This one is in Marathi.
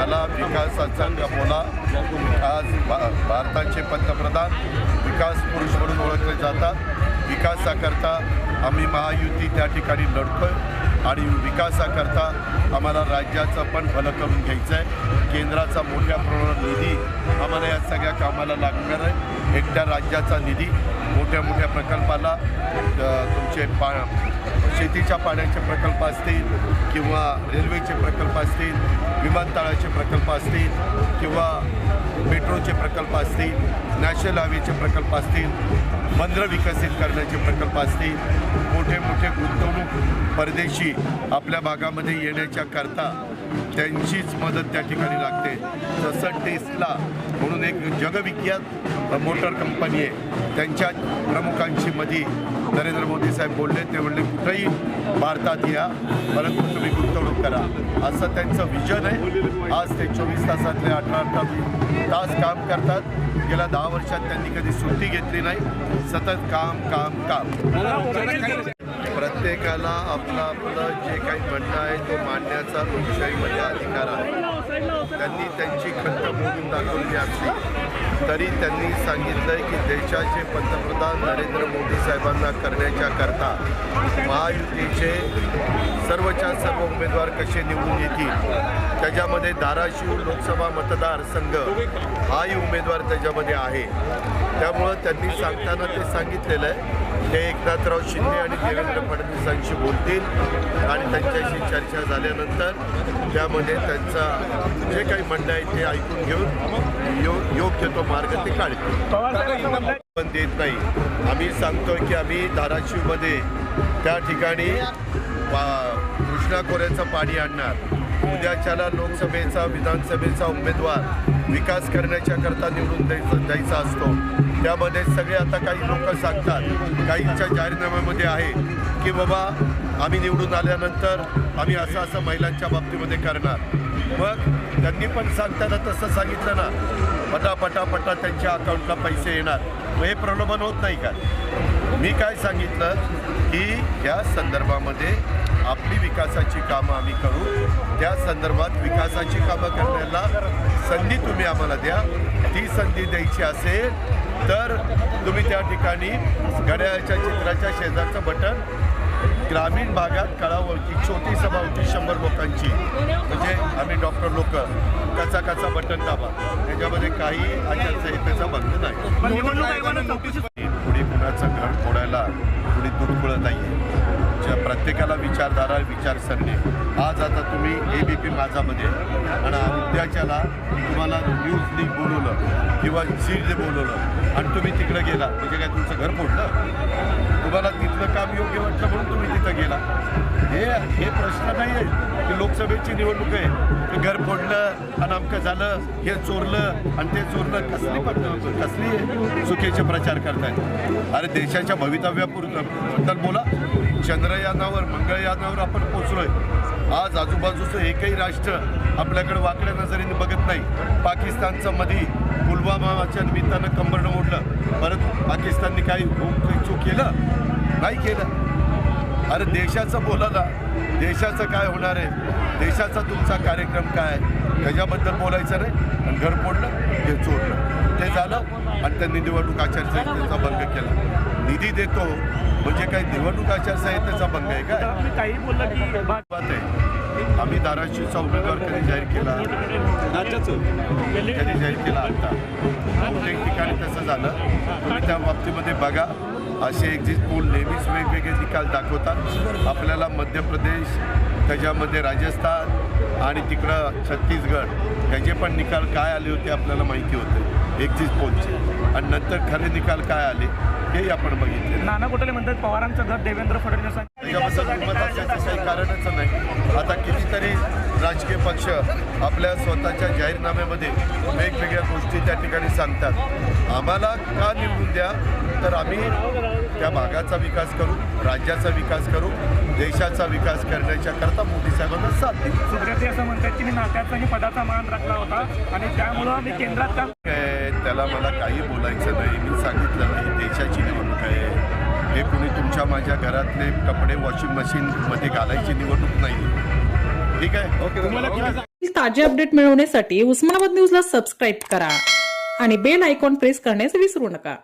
मला विकासाचा बोला. आज भा- भारताचे पंतप्रधान विकास पुरुष म्हणून ओळखले जातात. विकासाकरता आम्ही महायुती त्या ठिकाणी लढतोय आणि विकासाकरता आम्हाला राज्याचं पण भलं करून घ्यायचं आहे केंद्राचा मोठ्या प्रमाणात निधी आम्हाला या सगळ्या कामाला लागणार आहे. एकट्या राज्याचा निधी मोठ्या मोठ्या प्रकल्पाला तुमचे पा शेतीच्या पाण्याचे प्रकल्प असतील किंवा रेल्वेचे प्रकल्प असतील विमानतळाचे प्रकल्प असतील किंवा मेट्रोचे प्रकल्प असतील नॅशनल हायवेचे प्रकल्प असतील बंदरं विकसित करण्याचे प्रकल्प असतील मोठे मोठे गुंतवणूक परदेशी आपल्या भागामध्ये येण्याच्या करता त्यांचीच मदत त्या ठिकाणी लागते. जसं टेस्ला म्हणून एक जगविख्यात मोटर कंपनी आहे. त्यांच्या प्रमुखांची मधी नरेंद्र मोदी साहेब बोलले ते म्हणले कुठंही भारतात या परंतु तुम्ही गुंतवणूक करा. असं त्यांचं विजन आहे. आज ते चोवीस तासातले अठरा अठरा तास काम करतात. गेल्या दहा वर्षात त्यांनी कधी सुट्टी घेतली नाही. सतत काम काम काम. प्रत्येकाला आपलं आपलं जे काही म्हणणं आहे तो मांडण्याचा लोकशाहीमध्ये अधिकार आहे. त्यांनी त्यांची खंत मोडून दाखवली असली तरी त्यांनी सांगितलंय की देशाचे पंतप्रधान नरेंद्र मोदी साहेबांना करण्याच्या करता महायुतीचे सर्वच्या सर्व उमेदवार कसे निवडून येतील? त्याच्यामध्ये धाराशिव लोकसभा मतदारसंघ हाही उमेदवार त्याच्यामध्ये आहे. त्यामुळं त्यांनी सांगताना ते सांगितलेलं आहे. ते एकनाथराव शिंदे आणि देवेंद्र फडणवीसांशी बोलतील आणि त्यांच्याशी चर्चा झाल्यानंतर त्यामध्ये त्यांचा जे काही म्हणणं आहे ते ऐकून घेऊन यो योग्य तो मार्ग ते काढतील. पण देत नाही. आम्ही सांगतोय की आम्ही धाराशिवमध्ये त्या ठिकाणी पा- कृष्णा खोऱ्याचं पाणी आणणार. उद्याच्याला लोकसभेचा विधानसभेचा उमेदवार विकास करण्याच्या करता निवडून द्यायचा द्यायचा असतो. त्यामध्ये सगळे आता काही लोक सांगतात काहींच्या जाहीरनाम्यामध्ये आहे की बाबा आम्ही निवडून आल्यानंतर आम्ही असं असं महिलांच्या बाबतीमध्ये करणार. मग त्यांनी पण सांगताना तसं सांगितलं ना पटापटापटा पटा त्यांच्या अकाउंटला पैसे येणार. मग हे प्रलोभन होत नाही का? मी काय सांगितलं? की या संदर्भामध्ये आपली विकासाची कामं आम्ही करू. त्या संदर्भात विकासाची कामं करण्याला संधी तुम्ही आम्हाला द्या. ती संधी द्यायची असेल तर तुम्ही त्या ठिकाणी घड्याळाच्या चित्राच्या शेजारचं बटन ग्रामीण भागात कळावं की छोटी सभा होती शंभर लोकांची. म्हणजे आम्ही डॉक्टर लोक कचा कचा बटन दाबा. त्याच्यामध्ये काही आचारसंहितेचा बंद नाही. पुढे कुणाचं घर फोडायला कुणी दुर्बळ नाही आहे प्रत्येकाला विचारधारा विचारसरणी. आज आता तुम्ही ए बी पी माझामध्ये आणि उद्याच्याला तुम्हाला न्यूजनी बोलवलं किंवा झीडने बोलवलं आणि तुम्ही तिकडं गेला म्हणजे काय तुमचं घर फोडलं? तुम्हाला तिथलं काम योग्य वाटलं म्हणून तुम्ही तिथं गेला. हे हे प्रश्न नाही आहे की लोकसभेची निवडणूक आहे की घर फोडलं आणि अमकं झालं हे चोरलं आणि ते चोरलं कसली पण कसली चुकीचे प्रचार करतायत? अरे देशाच्या भवितव्याबद्दल बोला चंद्रयानावर मंगळयानावर आपण पोचलोय. आज आजूबाजूचं एकही राष्ट्र आपल्याकडे वाकड्या नजरेने बघत नाही. पाकिस्तानचं मधी पुलवामाच्या निमित्तानं कंबरनं मोडलं. परत पाकिस्तानने काही चूक केलं? नाही केलं. अरे देशाचं बोला ना. देशाचं काय होणार आहे? देशाचा तुमचा कार्यक्रम काय? आहे त्याच्याबद्दल बोलायचं नाही. आणि घर फोडलं हे चोरलं. ते झालं आणि त्यांनी निवडणूक आचारसंहितेचा भंग केला. निधी देतो म्हणजे काय निवडणूक आचारसंहितेचा भंग आहे काय? काही बोललं की बात आहे. आम्ही धाराशिवचा उमेदवार कधी जाहीर केला? कधी जाहीर केला आता? बहुतेक ठिकाणी तसं झालं. तुम्ही त्या बाबतीमध्ये बघा. असे एक्झिट पोल नेहमीच वेगवेगळे निकाल दाखवतात. आपल्याला मध्य प्रदेश त्याच्यामध्ये राजस्थान आणि तिकडं छत्तीसगड ह्याचे पण निकाल काय आले होते आपल्याला माहिती होते. एक्झिट पोलचे आणि नंतर खरे निकाल काय आले हेही आपण बघितले नाना कोटले म्हणतात पवारांचं घर देवेंद्र फडणवीसांच्या त्याच्याबद्दल दुमत असण्याचं काही कारणच नाही. आता कितीतरी राजकीय पक्ष आपल्या स्वतःच्या जाहीरनाम्यामध्ये वेगवेगळ्या गोष्टी त्या ठिकाणी सांगतात. आम्हाला का निवडून द्या? तर आम्ही त्या भागाचा विकास करू राज्याचा विकास करू देशाचा विकास करण्याच्या करता मोदी साहेबांना साथ देऊ. सुप्रियाताई असं म्हणतात की मी नात्याचाही पदाचा मान राखला होता आणि त्यामुळं मी केंद्रात काम त्याला मला काही बोलायचं नाही. मी सांगितलं नाही देशाची निवडणूक आहे. हे कुणी तुमच्या माझ्या घरातले कपडे वॉशिंग मशीनमध्ये घालायची निवडणूक नाही. ठीक आहे? तुम्हाला किती ताजे अपडेट मिळवण्यासाठी उस्मानाबाद न्यूजला सबस्क्राईब करा आणि बेल आयकॉन प्रेस करण्यास विसरू नका.